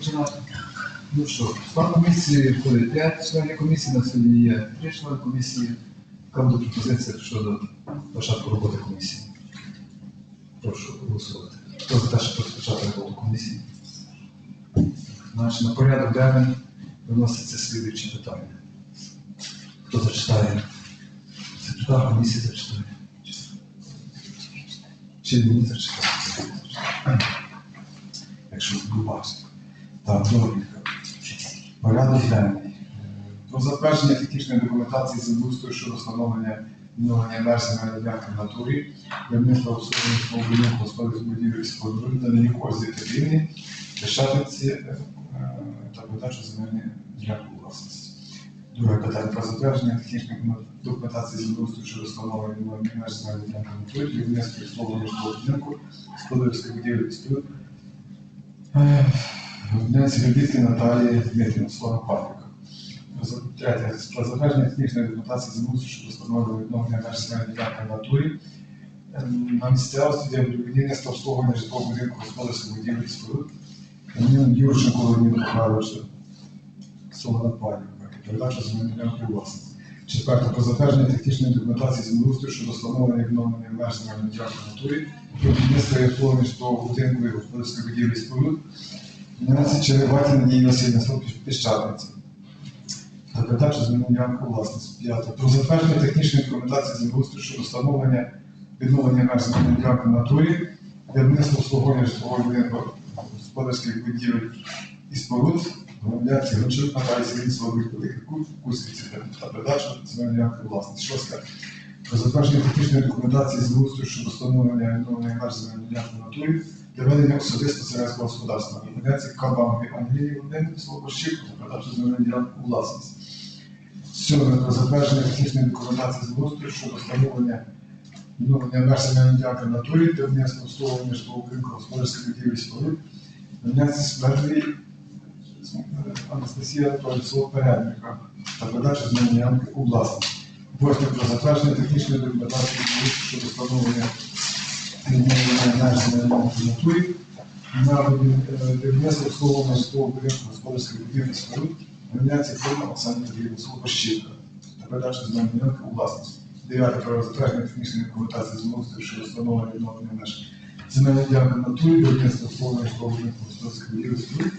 починати. Ну що, склад комісії входить 5 членів комісії, на сьогодні є 3 члени комісії. Яка буде пропозиція щодо початку роботи комісії? Прошу голосувати. Хто за те, щоб розпочати роботу комісії? Значить, на порядок денний виноситься слідуючі питання. Хто зачитає? Секретар комісії зачитає. Чи мені зачитати? Якщо відбувається. Так. Порядок денний. Про затвердження технічної документації землеустрою щодо встановлення відновлення меж земельної ділянки в натурі, виробництва обслуговування будинку господарських будівель споруд, надання кожній рівні, Решатиці е, та передачу земельної ділянки власності. Друге питання про затвердження технічної документації землеустрою щодо встановлення відновлення меж земельної ділянки в натурі, виробництва обслуговування будинку, господарських будівель і Днець Любітки Наталії Дмитрівна, слава пам'ятка. Третє. Про затвердження технічної документації землеустрою щодо встановлення відновлення меж земельної ділянки в натурі ем, на місцевості для будівництва обслуговування житлового будинку господарських будівель і споруд. Кам'ян Юрченко Володимир Михайлович, село Напалівка, передача земельної ділянки у власність. Четверте. Про затвердження технічної документації землеустрою щодо встановлення відновлення меж земельної ділянки в натурі будівництва і обслуговування житлового будинку і господарських будівель і споруд. Наразі Черебаті Надії Васильівна Слуг Піщаниці. Та передача земельної ділянки у власність. П'яте. Про затвердження технічної документації землеустрою щодо встановлення відновлення меж земельної ділянки в натурі будівництва обслуговування будинку господарських будівель і споруд, громадянці Гончук Наталії Сергій Солових Великих Кузьківці та передачу земельної ділянки у власність. Шосте. Затвердження технічної документації з землеустрою щодо встановлення відновлення меж земельної натурі для ведення особисто селянського господарства. Громадянці Кабанові Англії Володимир Слободщик та передачу земельної ділянки у власність. Сьоме. Про затвердження технічної документації з землеустрою щодо встановлення відновлення меж земельної ділянки натурі для внесення обслуговування житлового будинку господарських будівель споруд. Громадянці Смердлі Анастасія село Передника та земельної ділянки у власність. Восьме. Про затвердження технічної документації щодо встановлення в натурі на будівництво обслуговування житлового будинку господарських будівель і споруд. Громадянці Фирма Оксана Петрівна Слобощівка та передачу земельної ділянки у власність. Дев'яте. Про затвердження технічної документації землеустрою щодо встановлення відновлення меж земельної ділянки натурі, будівництво обслуговування житлового будинку господарських будівель і споруд.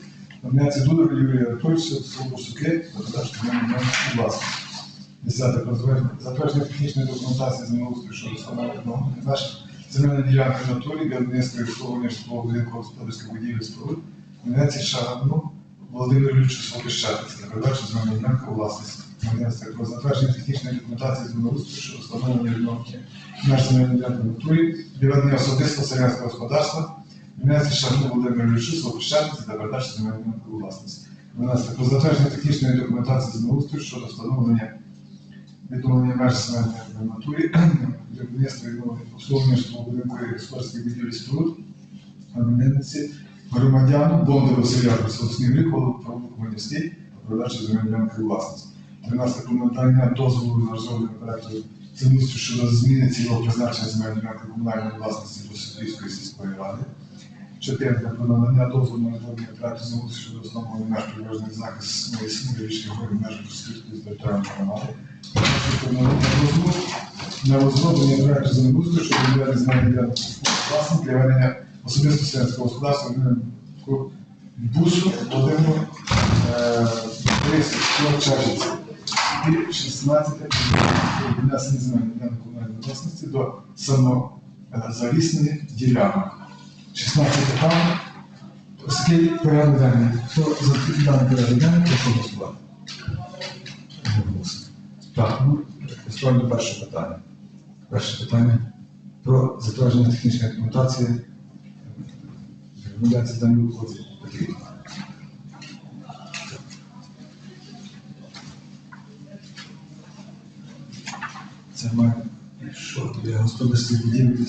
Громадянці Дудова Юрія Анатольовича, Слобощуки та передачу земельної ділянки у власність. Десяте. Про затвердження- технічної документації землеустрою щодо встановлення меж земельної ділянки в натурі для будівництва і житлового будинку господарських будівель і споруд. Громадянці Шарану Володимир Юрійовичу Солодищатиці та передачу земельної ділянки у власність. Громадянство про затвердження технічної документації землеустрою щодо встановлення відновлення меж земельної ділянки в натурі для ведення особистого селянського господарства. Громадянці Шарану Володимир Юрійовичу Солодищатиці та передачу земельної ділянки у власність. Громадянство про затвердження технічної документації землеустрою щодо встановлення відновлення меж земельної натурі для будівництва відновлення обслуговування і господарських будівель і споруд. Громадянці громадян Бондару Селяку Солосній Рихолу, провулок Хмельницький, передачу земельної ділянки у власність. 13 коментарня дозволу на розроблення проекту землеустрою щодо зміни цільового призначення земельної комунальної власності до Софійської сільської ради. 14 про надання дозволу на розроблення проекту землеустрою щодо встановлення меж прибережних захистної смуги річних горів меж Софійської територіальної громади. 15 про надання дозволу на розроблення проекту землеустрою щодо відведення земельної ділянки власних для ведення особисто селянського господарства Бусу Володимиру е, Борисовичу Чажиці. І 16 про внесення земельної ділянки комунальної власності до самозалісних ділянок. 16 питання. Оскільки порядок денний, хто за даний порядок денний, прошу голосувати. Так, ну, ставлю перше питання. Перше питання про затвердження технічної документації регуляції даних входить потрібно. Це має що для господарських будівель і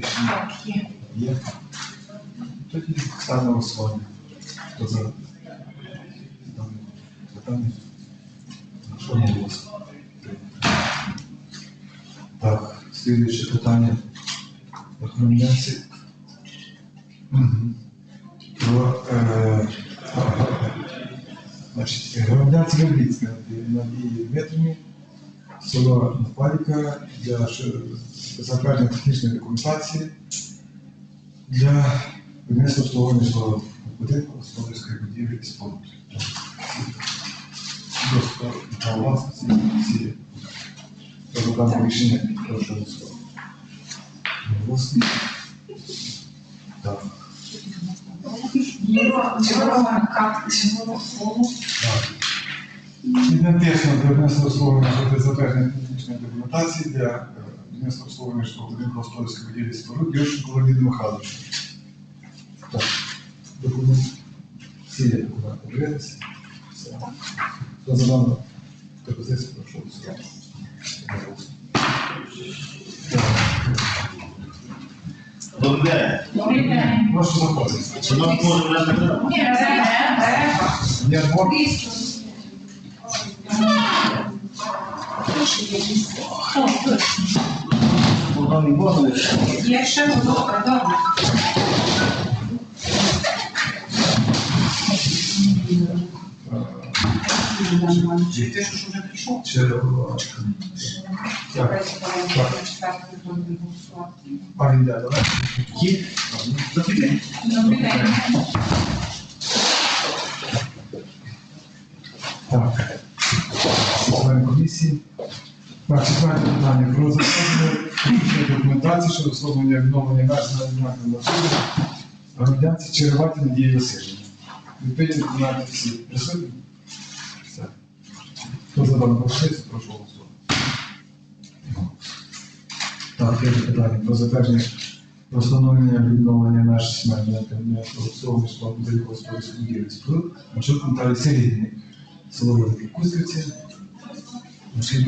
Так, є. Є. Тоді ставимо голосування. Хто за дане питання? Що не голосує? Так, Слідуюче питання. Рекомендації. Мгм. Про е, значить, рекомендації Вербіцька Надії Дмитрівні, село Напаліка для затвердження технічної документації для будівництва обслуговування житлового будинку господарської будівлі і споруд. Доступ до власності всі. Про дане рішення прошу голосувати. Так. Так. Ідентично для внесення обслуговування щодо затвердження технічної документації для е, внесення обслуговування житлового будинку господарської будівлі споруд Юрченко Леоніду Михайловичу. Так. Документ. Всі є документи. Дивитися. Все. Хто за дану пропозицію, прошу голосувати. Так. Добрий день. Добрий день. Прошу заходити. Шановні колеги, мене не треба. Ні, треба. Я Богдан Іванович. Є ще добре, добре. Ти що ж вже прийшов? Червоно. Так. Пані йде, давай. Є. Добрий день. Добрий день. Так. Член комісії. Так, четверте питання. Про затвердження документації щодо встановлення відновлення меж на маршруту громадянці Череваті Надії Васильівні. Відповідні документи всі присутні? Все. Хто за дану пропозицію, прошу голосувати. Так, п'яте питання. Про затвердження про встановлення відновлення меж сімейної житлового будинку господарської будівлі споруд маршрут Наталії Сергіївни село Великі Кузьківці. Значить,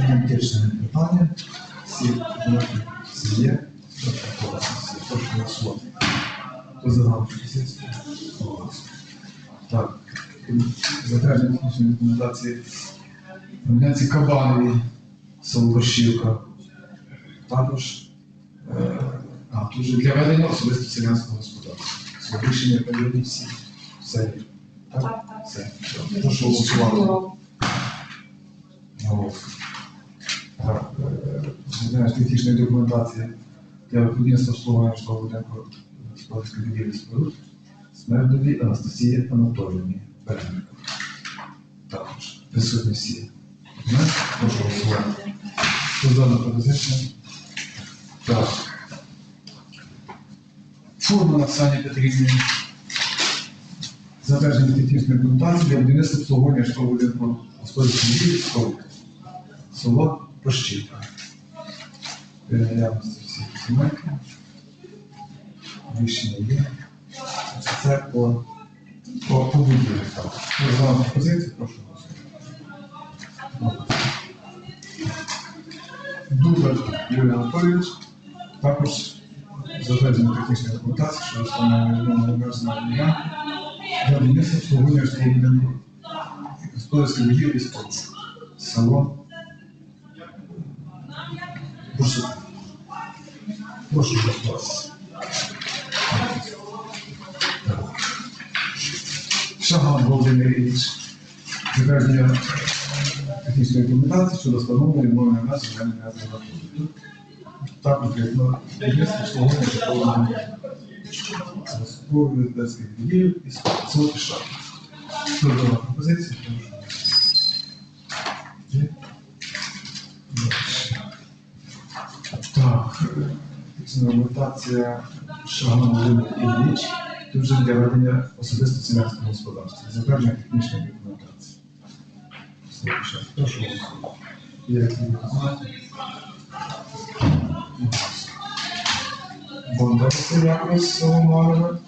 ідентичне питання. Всі документи всі є. Тобто, всі. Прошу голосувати. Хто за дану пропозицію? Голосуємо. Так. Затвердження технічної документації громадянці Кабанові, село Борщівка. Також е, а, тут вже для ведення особисто селянського господарства. Це рішення переведені всі. Все. є. Так? Все. Прошу голосувати. Голос. Технічної документації для будівництва обслуговування житлового будинку господарської будівлі споруд Смердові Анастасії Анатоліївні. Бережник. Також присутні всі. Прошу голосувати. Дану пропозицію? Так. Форма Оксані Петрівні. Затвердження технічної документації для будівництва обслуговування житлового будинку господарської будівлі споруд село Пощівка. Перенаявності всіх документів. Рішення є. Це по, будівлі. Так. Ви за пропозицію, прошу голосувати. Дубер Юрій Анатолійович. Також затвердження технічної документації, що встановлює відновлення мерзної ділянки для будівництва обслуговування господарської будівлі спорту. Село Прошу. Прошу голосувати. Шаган Володимир Ілліч. Затвердження технічної документації щодо встановлення відновлення нас земельної назви Так, конкретно, будівництво обслуговування житлового. Господарських безпеки будівель і село Пішак. Хто за пропозицію? Прошу. Є? Добре. Шагана Володимир Ілліч. Тут вже для ведення особисто селянського господарства. Затвердження технічної документації. Прошу? Бондар село Малове.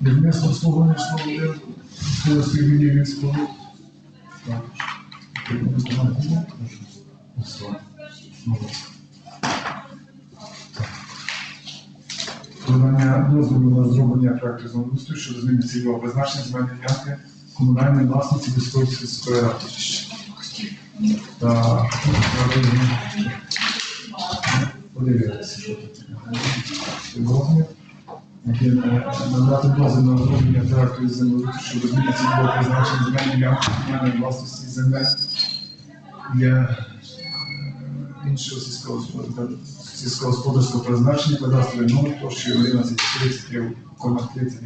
Будівництво обслуговування житлового будинку. Куловських будівлі споруд. Так. Документи є? Прошу дозволу на розроблення проекту землеустрою щодо зміни цільового призначення земельної ділянки комунальної власності міської сільської ради. Надати дозвіл на розроблення проекту землеустрою щодо зміни цільового призначення земельної ділянки комунальної власності земель для е, іншого сільського господарства сільськогосподарського призначення кадастрової номер площею 11 30 30